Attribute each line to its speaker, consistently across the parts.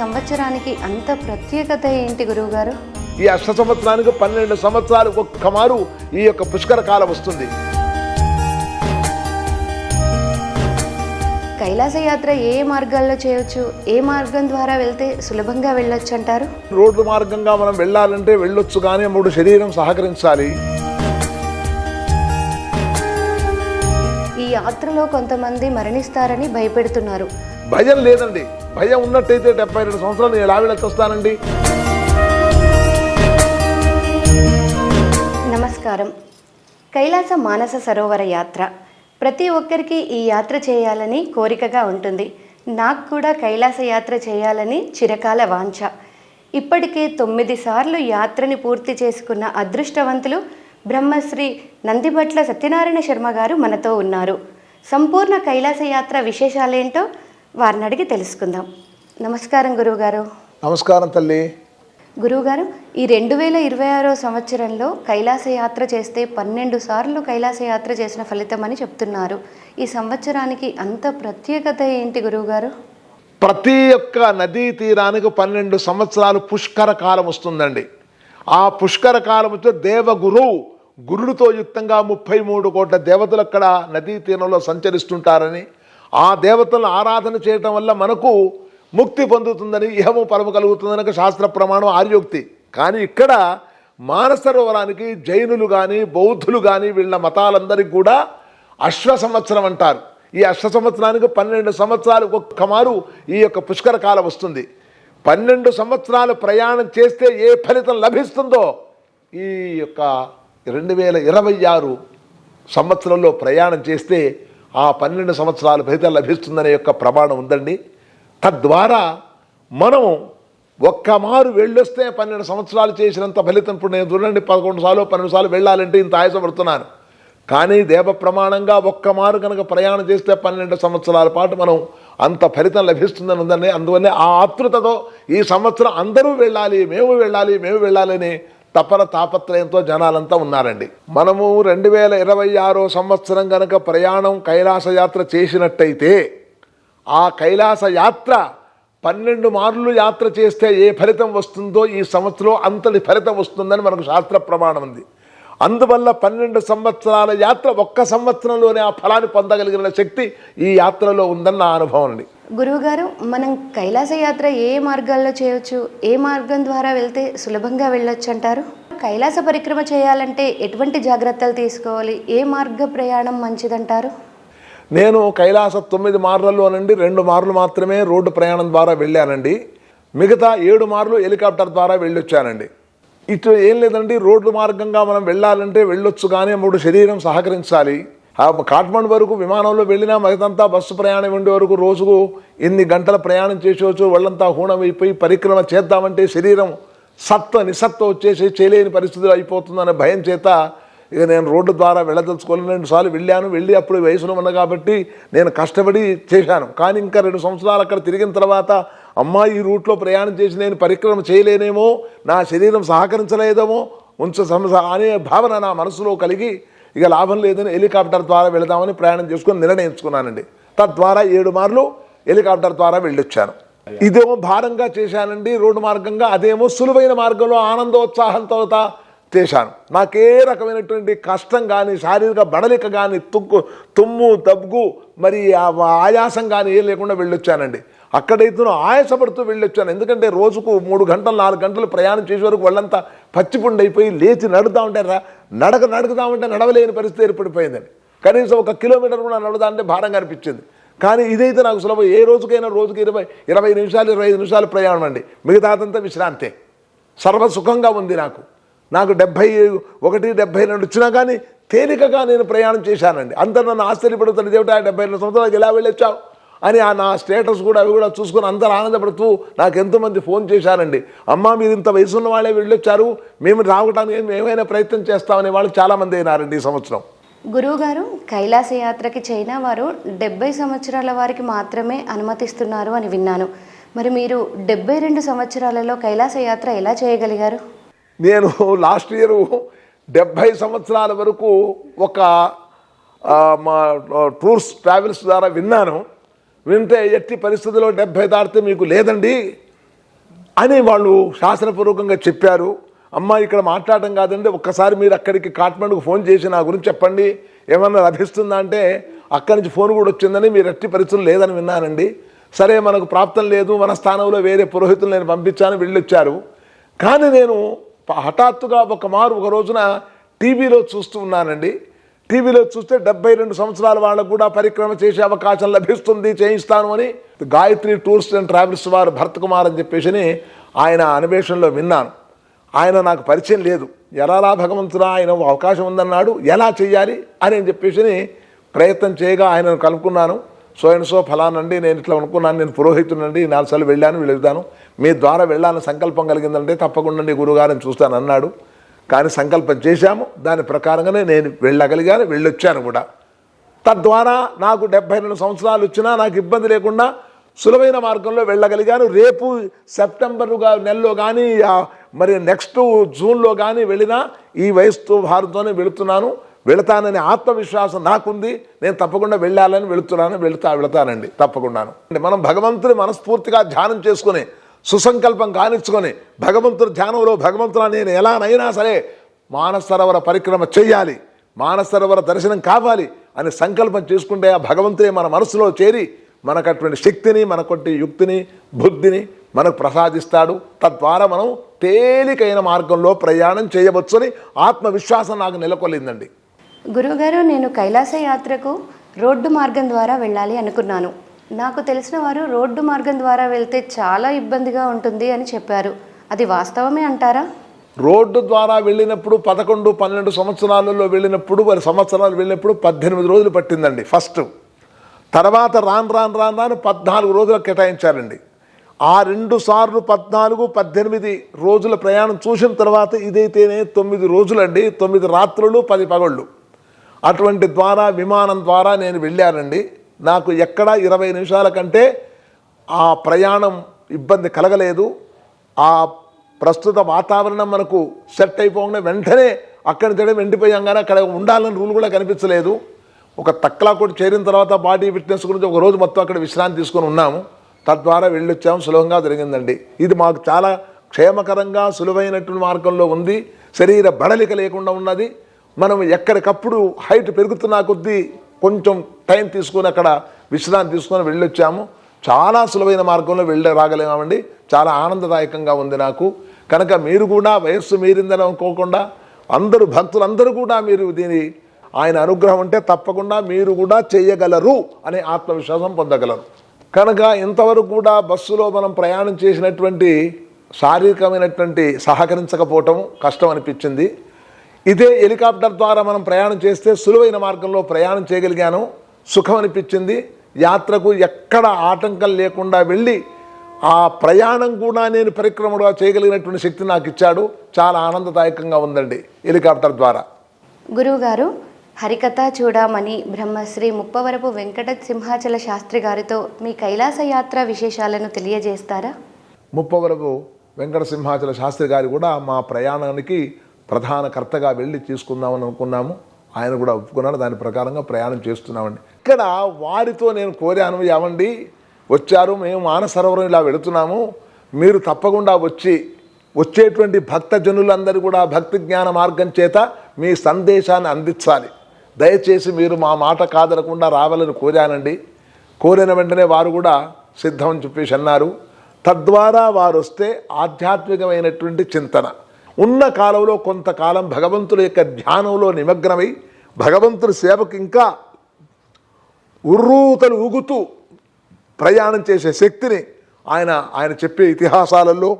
Speaker 1: సంవత్సరానికి అంత ప్రత్యేకత ఏంటి గురువుగారు?
Speaker 2: ఈ అష్ట సంవత్సరానికి పన్నెండు సంవత్సరాలు ఒక్క మారు ఈ యొక్క పుష్కర కాలం వస్తుంది.
Speaker 1: కైలాస యాత్ర ఏ మార్గాల్లో చేయొచ్చు? ఏ మార్గం ద్వారా వెళ్తే సులభంగా వెళ్ళొచ్చు అంటారు
Speaker 2: రోడ్డు మార్గంగా మనం వెళ్ళాలంటే వెళ్ళొచ్చు కానీ మూడు శరీరం సహకరించాలి.
Speaker 1: ఈ యాత్రలో కొంతమంది మరణిస్తారని భయపెడుతున్నారు.
Speaker 2: భయం లేదండి. భయం ఉన్నట్టయితే డెబ్బై రెండు సంవత్సరాలు నేను ఎలా వెళ్ళొస్తానండి
Speaker 1: నమస్కారం. కైలాస మానస సరోవర యాత్ర. ప్రతి ఒక్కరికి ఈ యాత్ర చేయాలని కోరికగా ఉంటుంది. నాకు కూడా కైలాస యాత్ర చేయాలని చిరకాల వాంఛ. ఇప్పటికే తొమ్మిది సార్లు యాత్రని పూర్తి చేసుకున్న అదృష్టవంతులు బ్రహ్మశ్రీ నందిభట్ల సత్యనారాయణ శర్మ గారు మనతో ఉన్నారు. సంపూర్ణ కైలాస యాత్ర విశేషాలేంటో వారిని అడిగి తెలుసుకుందాం. నమస్కారం గురువుగారు.
Speaker 2: నమస్కారం తల్లి.
Speaker 1: గురువుగారు ఈ రెండు వేల ఇరవై ఆరో సంవత్సరంలో కైలాస యాత్ర చేస్తే పన్నెండు సార్లు కైలాస యాత్ర చేసిన ఫలితం అని చెప్తున్నారు. ఈ సంవత్సరానికి అంత ప్రత్యేకత ఏంటి గురువుగారు?
Speaker 2: ప్రతి ఒక్క నదీ తీరానికి పన్నెండు సంవత్సరాలు పుష్కర కాలం వస్తుందండి. ఆ పుష్కర కాలం వచ్చి దేవగురు గురుడితో యుక్తంగా ముప్పై మూడు కోట్ల దేవతలు అక్కడ నదీ తీరంలో సంచరిస్తుంటారని ఆ దేవతలను ఆరాధన చేయటం వల్ల మనకు ముక్తి పొందుతుందని ఇహము పరము కలుగుతుందనక శాస్త్ర ప్రమాణం ఆర్యోక్తి. కానీ ఇక్కడ మానసరోవరానికి జైనులు కానీ బౌద్ధులు కానీ వీళ్ళ మతాలందరికీ కూడా అశ్వ సంవత్సరం అంటారు. ఈ అశ్వ సంవత్సరానికి పన్నెండు సంవత్సరాలు ఒక్క మారు ఈ యొక్క పుష్కర కాలం వస్తుంది. పన్నెండు సంవత్సరాలు ప్రయాణం చేస్తే ఏ ఫలితం లభిస్తుందో ఈ యొక్క రెండు వేల ఇరవై ఆరు సంవత్సరంలో ప్రయాణం చేస్తే ఆ పన్నెండు సంవత్సరాలు ఫలితం లభిస్తుందనే యొక్క ప్రమాణం ఉందండి. తద్వారా మనం ఒక్క మారు వెళ్ళొస్తే పన్నెండు సంవత్సరాలు చేసినంత ఫలితం ఇప్పుడు నేను చూడండి పదకొండు సార్లు పన్నెండు సార్లు వెళ్ళాలంటే ఇంత ఆయాసపడుతున్నాను. కానీ దేవ ప్రమాణంగా ఒక్క మారు కనుక ప్రయాణం చేస్తే పన్నెండు సంవత్సరాల పాటు మనం అంత ఫలితం లభిస్తుందని ఉందండి. అందువల్లే ఆ ఆతృతతో ఈ సంవత్సరం అందరూ వెళ్ళాలి మేము వెళ్ళాలి మేము వెళ్ళాలని తపన తాపత్రయంతో జనాలంతా ఉన్నారండి. మనము రెండు వేల ఇరవై ఆరో సంవత్సరం కనుక ప్రయాణం కైలాస యాత్ర చేసినట్టయితే ఆ కైలాస యాత్ర పన్నెండు మార్లు యాత్ర చేస్తే ఏ ఫలితం వస్తుందో ఈ సంవత్సరం అంతటి ఫలితం వస్తుందని మనకు శాస్త్ర ప్రమాణం ఉంది. అందువల్ల పన్నెండు సంవత్సరాల యాత్ర ఒక్క సంవత్సరంలోనే ఆ ఫలాన్ని పొందగలిగిన శక్తి ఈ యాత్రలో ఉందని నా అనుభవం అండి.
Speaker 1: గురువుగారు మనం కైలాస యాత్ర ఏ మార్గాల్లో చేయొచ్చు? ఏ మార్గం ద్వారా వెళ్తే సులభంగా వెళ్ళొచ్చు అంటారు కైలాస పరిక్రమ చేయాలంటే ఎటువంటి జాగ్రత్తలు తీసుకోవాలి? ఏ మార్గ ప్రయాణం మంచిదంటారు?
Speaker 2: నేను కైలాస తొమ్మిది మార్లలో నుండి రెండు మార్లు మాత్రమే రోడ్డు ప్రయాణం ద్వారా వెళ్ళానండి. మిగతా ఏడు మార్లు హెలికాప్టర్ ద్వారా వెళ్ళొచ్చానండి. ఇటు ఏం లేదండి రోడ్డు మార్గంగా మనం వెళ్ళాలంటే వెళ్ళొచ్చు కానీ మూడు శరీరం సహకరించాలి. కాట్మండ్ వరకు విమానంలో వెళ్ళినా మిగతంతా బస్సు ప్రయాణం ఉండే వరకు రోజుకు ఎన్ని గంటల ప్రయాణం చేసేవచ్చు? వాళ్ళంతా హూణమైపోయి పరిక్రమ చేద్దామంటే శరీరం సత్వ నిసత్వ వచ్చేసి చేయలేని పరిస్థితులు అయిపోతుందనే భయం చేత ఇక నేను రోడ్డు ద్వారా వెళ్ళదలుచుకోలేను రెండు సార్లు వెళ్ళాను. వెళ్ళి అప్పుడు వయసులో ఉన్న కాబట్టి నేను కష్టపడి చేశాను. కానీ ఇంకా రెండు సంవత్సరాలు అక్కడ తిరిగిన తర్వాత అమ్మా ఈ రూట్లో ప్రయాణం చేసి నేను పరిక్రమ చేయలేనేమో నా శరీరం సహకరించలేదేమో ఉంచ సమ- అనే భావన నా మనసులో కలిగి ఇక లాభం లేదని హెలికాప్టర్ ద్వారా వెళదామని ప్రయాణం చేసుకుని నిర్ణయించుకున్నానండి. తద్వారా ఏడు మార్లు హెలికాప్టర్ ద్వారా వెళ్ళొచ్చాను. ఇదేమో భారంగా చేశానండి రోడ్డు మార్గంగా అదేమో సులువైన మార్గంలో ఆనందోత్సాహంతో చేశాను. నాకే రకమైనటువంటి కష్టం కానీ శారీరక బడలిక కానీ తుక్కు తుమ్ము దగ్గు మరి ఆ ఆయాసం కానీ ఏం లేకుండా వెళ్ళొచ్చానండి. అక్కడైతే ఆయాసపడుతూ వెళ్ళొచ్చాను. ఎందుకంటే రోజుకు మూడు గంటలు నాలుగు గంటలు ప్రయాణం చేసే వరకు వాళ్ళంతా పచ్చిపుండి అయిపోయి లేచి నడుతా ఉంటే రా నడక నడుకుదామంటే నడవలేని పరిస్థితి ఏర్పడిపోయిందండి కనీసం ఒక కిలోమీటర్ కూడా నడుదా అంటే భారంగా అనిపించింది. కానీ ఇదైతే నాకు సులభం. ఏ రోజుకైనా రోజుకి ఇరవై ఇరవై నిమిషాలు ఇరవై ఐదు నిమిషాలు ప్రయాణం అండి. మిగతాదంతా విశ్రాంతే. సర్వ సుఖంగా ఉంది నాకు. నాకు డెబ్భై ఒకటి డెబ్భై రెండు వచ్చినా కానీ తేలికగా నేను ప్రయాణం చేశానండి. అంత నన్ను ఆశ్చర్యపడుతుంది. దేవుడు డెబ్బై రెండు సంవత్సరాలకు ఎలా వెళ్ళొచ్చావు? అని ఆ నా స్టేటస్ కూడా అవి కూడా చూసుకొని అందరు ఆనందపడుతూ నాకు ఎంతోమంది ఫోన్ చేశారండి. అమ్మ మీరు ఇంత వయసు ఉన్న వాళ్ళే వెళ్ళొచ్చారు. మేము రావడానికి ఏమైనా ప్రయత్నం చేస్తామనే వాళ్ళు చాలామంది అయినారండి ఈ సంవత్సరం.
Speaker 1: గురువుగారు కైలాస యాత్రకి చైనా వారు డెబ్బై సంవత్సరాల వారికి మాత్రమే అనుమతిస్తున్నారు అని విన్నాను. మరి మీరు డెబ్బై రెండు సంవత్సరాలలో కైలాస యాత్ర ఎలా చేయగలిగారు?
Speaker 2: నేను లాస్ట్ ఇయర్ డెబ్భై సంవత్సరాల వరకు ఒక మా టూర్స్ ట్రావెల్స్ ద్వారా విన్నాను. వింటే ఎట్టి పరిస్థితుల్లో డెబ్భై దాటితే మీకు లేదండి అని వాళ్ళు శాసనపూర్వకంగా చెప్పారు. అమ్మ ఇక్కడ మాట్లాడటం కాదండి. ఒక్కసారి మీరు అక్కడికి కాట్మండ్కు ఫోన్ చేసి నా గురించి చెప్పండి. ఏమన్నా లభిస్తుందా అంటే అక్కడి నుంచి ఫోన్ కూడా వచ్చిందని మీరు ఎట్టి పరిస్థితులు లేదని విన్నానండి. సరే మనకు ప్రాప్తం లేదు. మన స్థానంలో వేరే పురోహితులు నేను పంపించాను వెళ్ళొచ్చారు. కానీ నేను హఠాత్తుగా ఒక మారు ఒక రోజున టీవీలో చూస్తూ ఉన్నానండి. టీవీలో చూస్తే డెబ్బై రెండు సంవత్సరాల వాళ్ళకు కూడా పరిక్రమ చేసే అవకాశం లభిస్తుంది చేయిస్తాను అని గాయత్రి టూర్స్ అండ్ ట్రావెల్స్ వారు భరత్ కుమార్ అని చెప్పేసి ఆయన అన్వేషణలో విన్నాను. ఆయన నాకు పరిచయం లేదు. ఎలా భగవంతుడా ఆయన అవకాశం ఉందన్నాడు ఎలా చేయాలి అని అని చెప్పేసి ప్రయత్నం చేయగా ఆయనను కనుక్కున్నాను సో అండ్ సో ఫలానండి నేను ఇట్లా అనుకున్నాను నేను పురోహితునండి నాలుగు సార్లు వెళ్ళాను వెళ్తాను. మీ ద్వారా వెళ్ళాలని సంకల్పం కలిగిందంటే తప్పకుండా గురుగారిని చూస్తాను అన్నాడు. కానీ సంకల్పం చేశాము. దాని ప్రకారంగానే నేను వెళ్ళగలిగాను వెళ్ళొచ్చాను కూడా. తద్వారా నాకు డెబ్బై రెండు సంవత్సరాలు వచ్చినా నాకు ఇబ్బంది లేకుండా సులువైన మార్గంలో వెళ్ళగలిగాను. రేపు సెప్టెంబరుగా నెలలో కానీ మరి నెక్స్ట్ జూన్లో కానీ వెళ్ళినా ఈ వయసుతో భారత్తోనే వెళుతున్నాను. వెళతాననే ఆత్మవిశ్వాసం నాకుంది. నేను తప్పకుండా వెళ్ళాలని వెళుతున్నాను వెళుతా వెళతానండి. తప్పకుండాను. అంటే మనం భగవంతుని మనస్ఫూర్తిగా ధ్యానం చేసుకుని సుసంకల్పం కానిచ్చుకొని భగవంతుడు ధ్యానంలో భగవంతుడా నేను ఎలానైనా సరే మానస పరిక్రమ చెయ్యాలి మానస దర్శనం కావాలి అని సంకల్పం చేసుకుంటే ఆ భగవంతుడే మన మనసులో చేరి మనకు అటువంటి శక్తిని మనకొట్టి యుక్తిని బుద్ధిని మనకు ప్రసాదిస్తాడు. తద్వారా మనం తేలికైన మార్గంలో ప్రయాణం చేయవచ్చని ఆత్మవిశ్వాసం నాకు నెలకొల్లిందండి.
Speaker 1: గురువుగారు నేను కైలాస యాత్రకు రోడ్డు మార్గం ద్వారా వెళ్ళాలి అనుకున్నాను. నాకు తెలిసిన వారు రోడ్డు మార్గం ద్వారా వెళ్తే చాలా ఇబ్బందిగా ఉంటుంది అని చెప్పారు. అది వాస్తవమే అంటారా?
Speaker 2: రోడ్డు ద్వారా వెళ్ళినప్పుడు పదకొండు పన్నెండు సంవత్సరాలలో వెళ్ళినప్పుడు వారి సంవత్సరాలు వెళ్ళినప్పుడు పద్దెనిమిది రోజులు పట్టిందండి ఫస్ట్. తర్వాత రాను రాను రాను రాను పద్నాలుగు రోజులు కేటాయించారండి. ఆ రెండు సార్లు పద్నాలుగు పద్దెనిమిది రోజుల ప్రయాణం చూసిన తర్వాత ఇదైతేనే తొమ్మిది రోజులండి తొమ్మిది రాత్రులు పది పగళ్ళు. అటువంటి ద్వారా విమానం ద్వారా నేను వెళ్ళానండి. నాకు ఎక్కడ ఇరవై నిమిషాల కంటే ఆ ప్రయాణం ఇబ్బంది కలగలేదు. ఆ ప్రస్తుత వాతావరణం మనకు సెట్ అయిపోగానే వెంటనే అక్కడి నుంచి వెండిపోయాంగానే అక్కడ ఉండాలని రూల్ కూడా కనిపించలేదు. ఒక తక్లా కూడా చేరిన తర్వాత బాడీ ఫిట్నెస్ గురించి ఒక రోజు మొత్తం అక్కడ విశ్రాంతి తీసుకొని ఉన్నాము. తద్వారా వెళ్ళొచ్చాము. సులభంగా జరిగిందండి. ఇది మాకు చాలా క్షేమకరంగా సులువైనటువంటి మార్గంలో ఉంది. శరీర బడలిక లేకుండా ఉన్నది. మనం ఎక్కడికప్పుడు హైట్ పెరుగుతున్న కొద్దీ కొంచెం టైం తీసుకొని అక్కడ విశ్రాంతి తీసుకొని వెళ్ళొచ్చాము. చాలా సులువైన మార్గంలో వెళ్ళే రాగలేమండి చాలా ఆనందదాయకంగా ఉంది నాకు. కనుక మీరు కూడా వయస్సు మీరిందని అనుకోకుండా అందరూ భక్తులందరూ కూడా మీరు దీని ఆయన అనుగ్రహం ఉంటే తప్పకుండా మీరు కూడా చేయగలరు అనే ఆత్మవిశ్వాసం పొందగలరు. కనుక ఇంతవరకు కూడా బస్సులో మనం ప్రయాణం చేసినటువంటి శారీరకమైనటువంటి సహకరించకపోవటం కష్టం అనిపించింది. ఇదే హెలికాప్టర్ ద్వారా మనం ప్రయాణం చేస్తే సులువైన మార్గంలో ప్రయాణం చేయగలిగాను. సుఖం అనిపించింది. యాత్రకు ఎక్కడ ఆటంకం లేకుండా వెళ్ళి ఆ ప్రయాణం కూడా నేను పరిక్రమగా చేయగలిగినటువంటి శక్తి నాకు ఇచ్చాడు. చాలా ఆనందదాయకంగా ఉందండి హెలికాప్టర్ ద్వారా.
Speaker 1: గురువుగారు హరికథ చూడమని బ్రహ్మశ్రీ ముప్పవరపు వెంకట సింహాచల శాస్త్రి గారితో మీ కైలాస యాత్ర విశేషాలను తెలియజేస్తారా?
Speaker 2: ముప్పవరపు వెంకట సింహాచల శాస్త్రి గారు కూడా మా ప్రయాణానికి ప్రధాన కర్తగా వెళ్ళి తీసుకుందామని అనుకున్నాము. ఆయన కూడా ఒప్పుకున్నాడు దాని ప్రకారంగా ప్రయాణం చేస్తున్నామండి. ఇక్కడ వారితో నేను కోరాను ఏమండి వచ్చారు మేము మానసరోవరం ఇలా వెళుతున్నాము. మీరు తప్పకుండా వచ్చి వచ్చేటువంటి భక్త జనులందరూ కూడా భక్తి జ్ఞాన మార్గం చేత మీ సందేశాన్ని అందించాలి. దయచేసి మీరు మా మాట కాదనకుండా రావాలని కోరానండి. కోరిన వెంటనే వారు కూడా సిద్ధం చెప్పేసి అన్నారు. తద్వారా వారు వస్తే ఆధ్యాత్మికమైనటువంటి చింతన. ఉన్న కాలంలో కొంతకాలం భగవంతుడి యొక్క ధ్యానంలో నిమగ్నమై భగవంతుడి సేవకు ఇంకా ఉర్రూతలు ఊగుతూ ప్రయాణం చేసే శక్తిని ఆయన ఆయన చెప్పే ఇతిహాసాలలో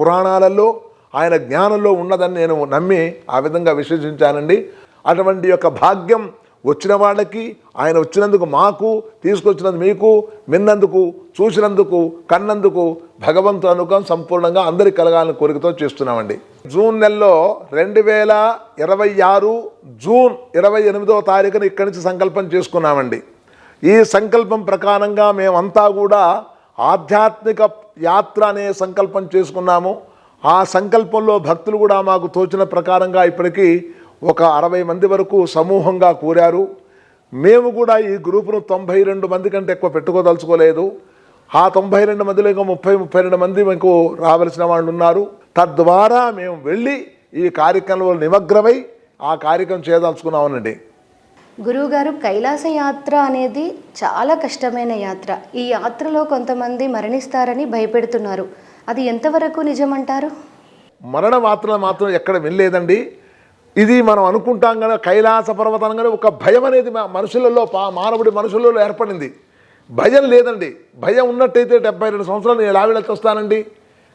Speaker 2: పురాణాలలో ఆయన జ్ఞానంలో ఉన్నదని నేను నమ్మి ఆ విధంగా విశ్వసించానండి. అటువంటి యొక్క భాగ్యం వచ్చిన వాళ్ళకి ఆయన వచ్చినందుకు మాకు తీసుకొచ్చినందుకు మీకు విన్నందుకు చూసినందుకు కన్నందుకు భగవంతు అనుగ్రహం సంపూర్ణంగా అందరికి కలగాలని కోరికతో చేస్తున్నామండి. జూన్ నెలలో రెండు వేల ఇరవై ఆరు జూన్ ఇరవై ఎనిమిదవ తారీఖున ఇక్కడి నుంచి సంకల్పం చేసుకున్నామండి. ఈ సంకల్పం ప్రకారంగా మేమంతా కూడా ఆధ్యాత్మిక యాత్ర అనే సంకల్పం చేసుకున్నాము. ఆ సంకల్పంలో భక్తులు కూడా మాకు తోచిన ప్రకారంగా ఇప్పటికీ ఒక అరవై మంది వరకు సమూహంగా కూరారు. మేము కూడా ఈ గ్రూపును తొంభై రెండు మంది కంటే ఎక్కువ పెట్టుకోదలుచుకోలేదు. ఆ తొంభై రెండు మందిలో ఇంకా ముప్పై ముప్పై రెండు మంది మీకు రావలసిన వాళ్ళు ఉన్నారు తద్వారా మేము వెళ్ళి ఈ కార్యక్రమంలో నిమగ్నమై ఆ కార్యక్రమం చేయదలుచుకున్నామనండి.
Speaker 1: గురువుగారు కైలాస యాత్ర అనేది చాలా కష్టమైన యాత్ర. ఈ యాత్రలో కొంతమంది మరణిస్తారని భయపెడుతున్నారు. అది ఎంతవరకు నిజమంటారు?
Speaker 2: మరణ మాత్రం మాత్రం ఎక్కడ వెళ్ళలేదండి ఇది మనం అనుకుంటాం కదా కైలాస పర్వతం కానీ ఒక భయం అనేది మా మనుషులలో పా- మానవుడి మనుషులలో ఏర్పడింది. భయం లేదండి. భయం ఉన్నట్టయితే డెబ్బై రెండు సంవత్సరాలు నేను ఎలా వస్తానండి.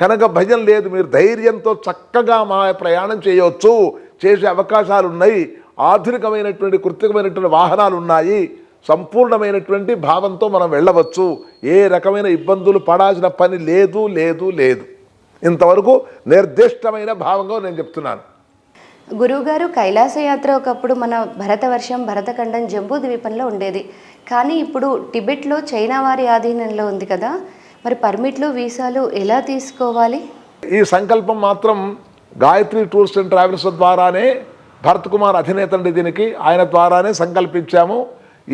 Speaker 2: కనుక భయం లేదు. మీరు ధైర్యంతో చక్కగా మా ప్రయాణం చేయవచ్చు చేసే అవకాశాలు ఉన్నాయి ఆధునికమైనటువంటి కృత్రికమైనటువంటి వాహనాలు ఉన్నాయి సంపూర్ణమైనటువంటి భావంతో మనం వెళ్ళవచ్చు. ఏ రకమైన ఇబ్బందులు పడాల్సిన పని లేదు లేదు లేదు. ఇంతవరకు నిర్దిష్టమైన భావంగా నేను చెప్తున్నాను.
Speaker 1: గురువుగారు కైలాసయాత్ర ఒకప్పుడు మన భరతవర్షం భరతఖండం జంబూ ద్వీపంలో ఉండేది. కానీ ఇప్పుడు టిబెట్లో చైనా వారి ఆధీనంలో ఉంది కదా. మరి పర్మిట్లు వీసాలు ఎలా తీసుకోవాలి?
Speaker 2: ఈ సంకల్పం మాత్రం గాయత్రి టూర్స్ అండ్ ట్రావెల్స్ ద్వారానే భరత్ కుమార్ అధినేతండి దీనికి ఆయన ద్వారానే సంకల్పించాము.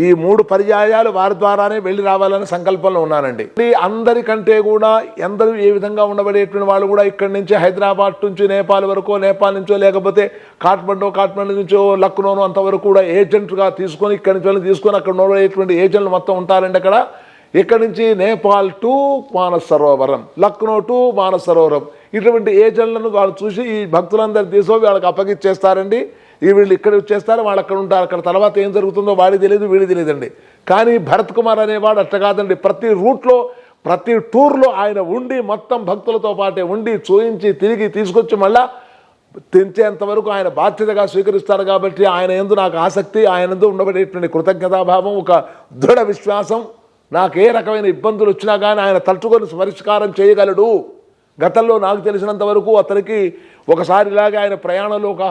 Speaker 2: ఈ మూడు పర్యాయాలు వారి ద్వారానే వెళ్ళి రావాలనే సంకల్పంలో ఉన్నానండి. అందరికంటే కూడా ఎందరూ ఏ విధంగా ఉండబడేటువంటి వాళ్ళు కూడా ఇక్కడి నుంచి హైదరాబాద్ నుంచి నేపాల్ వరకు నేపాల్ నుంచో లేకపోతే కాఠ్మండో కాఠ్మండు నుంచో లక్నోను అంతవరకు కూడా ఏజెంట్గా తీసుకొని ఇక్కడి నుంచి వెళ్ళి తీసుకొని అక్కడ ఉండబడేటువంటి ఏజెంట్లు మొత్తం ఉంటారండి అక్కడ. ఇక్కడి నుంచి నేపాల్ టు మానస సరోవరం లక్నో టు మానస సరోవరం ఇటువంటి ఏజెంట్లను వాళ్ళు చూసి ఈ భక్తులందరూ తీసుకొని వాళ్ళకి అప్పగిచ్చేస్తారండి ఈ వీళ్ళు ఇక్కడ వచ్చేస్తారు వాళ్ళు అక్కడ ఉంటారు. అక్కడ తర్వాత ఏం జరుగుతుందో వాడి తెలియదు వీడి తెలియదండి కానీ భరత్ కుమార్ అనేవాడు అట్ట కాదండి. ప్రతి రూట్లో ప్రతి టూర్లో ఆయన ఉండి మొత్తం భక్తులతో పాటే ఉండి చూయించి తిరిగి తీసుకొచ్చి మళ్ళా తెంచేంత వరకు ఆయన బాధ్యతగా స్వీకరిస్తారు కాబట్టి ఆయన ఎందు నాకు ఆసక్తి ఆయన ఎందు ఉండబడేటువంటి కృతజ్ఞతాభావం ఒక దృఢ విశ్వాసం. నాకు ఏ రకమైన ఇబ్బందులు వచ్చినా కానీ ఆయన తలుచుకొని పరిష్కారం చేయగలడు. గతంలో నాకు తెలిసినంత వరకు అతనికి ఒకసారి ఇలాగే ఆయన ప్రయాణంలో ఒక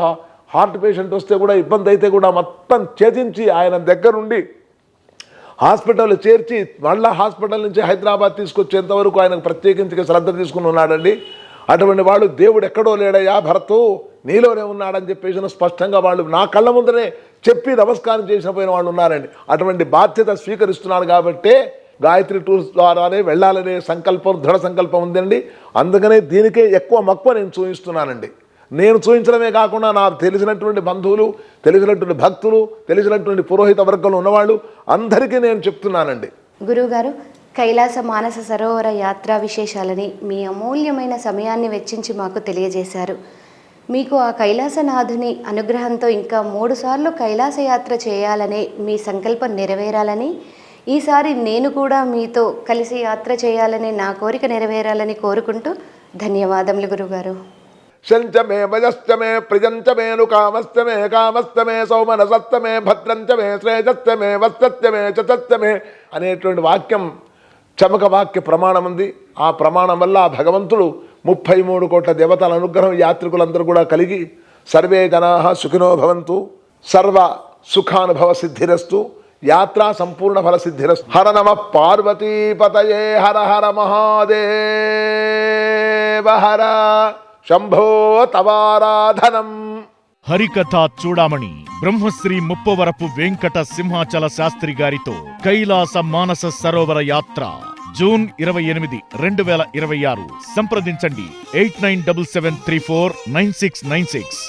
Speaker 2: హార్ట్ పేషెంట్ వస్తే కూడా ఇబ్బంది అయితే కూడా మొత్తం ఛేదించి ఆయన దగ్గరుండి హాస్పిటల్ చేర్చి మళ్ళా హాస్పిటల్ నుంచి హైదరాబాద్ తీసుకొచ్చేంతవరకు ఆయనకు ప్రత్యేకించి శ్రద్ధ తీసుకుని ఉన్నాడండి. అటువంటి వాళ్ళు దేవుడు ఎక్కడో లేడయ్యా భరతు నీలోనే ఉన్నాడని చెప్పేసి స్పష్టంగా వాళ్ళు నా కళ్ళ ముందరే చెప్పి నమస్కారం చేసిన పోయిన వాళ్ళు ఉన్నారండి. అటువంటి బాధ్యత స్వీకరిస్తున్నాడు కాబట్టే గాయత్రి టూర్స్ ద్వారానే వెళ్ళాలనే సంకల్పం దృఢ సంకల్పం ఉందండి. అందుకనే దీనికే ఎక్కువ మక్కువ నేను చూపిస్తున్నానండి. నేను చూపించడమే కాకుండా నాకు తెలిసినటువంటి బంధువులు తెలిసినటువంటి భక్తులు తెలిసినటువంటి పురోహిత వర్గంలో ఉన్నవాళ్ళు అందరికీ నేను చెప్తున్నానండి.
Speaker 1: గురువుగారు కైలాస మానస సరోవర యాత్రా విశేషాలని మీ అమూల్యమైన సమయాన్ని వెచ్చించి మాకు తెలియజేశారు. మీకు ఆ కైలాసనాథుని అనుగ్రహంతో ఇంకా మూడుసార్లు కైలాస యాత్ర చేయాలనే మీ సంకల్పం నెరవేరాలని ఈసారి నేను కూడా మీతో కలిసి యాత్ర చేయాలని నా కోరిక నెరవేరాలని కోరుకుంటూ ధన్యవాదములు గురుగారు
Speaker 2: శంచ మే భజశ్చ మే ప్రజంచ మేను కామస్త మే కామస్త మే సౌమనసత్త మే భద్రంచ మే శ్రేయశ్చ మే వత్సత్య మే చతత్య మే అనేటువంటి వాక్యం చమక వాక్య ప్రమాణం ఉంది. ఆ ప్రమాణం వల్ల ఆ భగవంతుడు ముప్పై మూడు కోట్ల దేవతల అనుగ్రహం యాత్రికులందరూ కూడా కలిగి సర్వే జనా సుఖినో భవంతు సర్వ సుఖానుభవ సిద్ధిరస్తు యాత్రా సంపూర్ణ ఫల సిద్ధిరస్తు. హర నమ పార్వతీపతయే హర హర మహాదేవ హర. శంభో తవారాధనం.
Speaker 3: హరికథ చూడమణి బ్రహ్మశ్రీ ముప్పవరపు వెంకట సింహాచల శాస్త్రి గారితో కైలాస మానస సరోవర యాత్ర జూన్ ఇరవై ఎనిమిది రెండు వేల ఇరవై ఆరు. సంప్రదించండి eight nine double seven three four nine six nine six.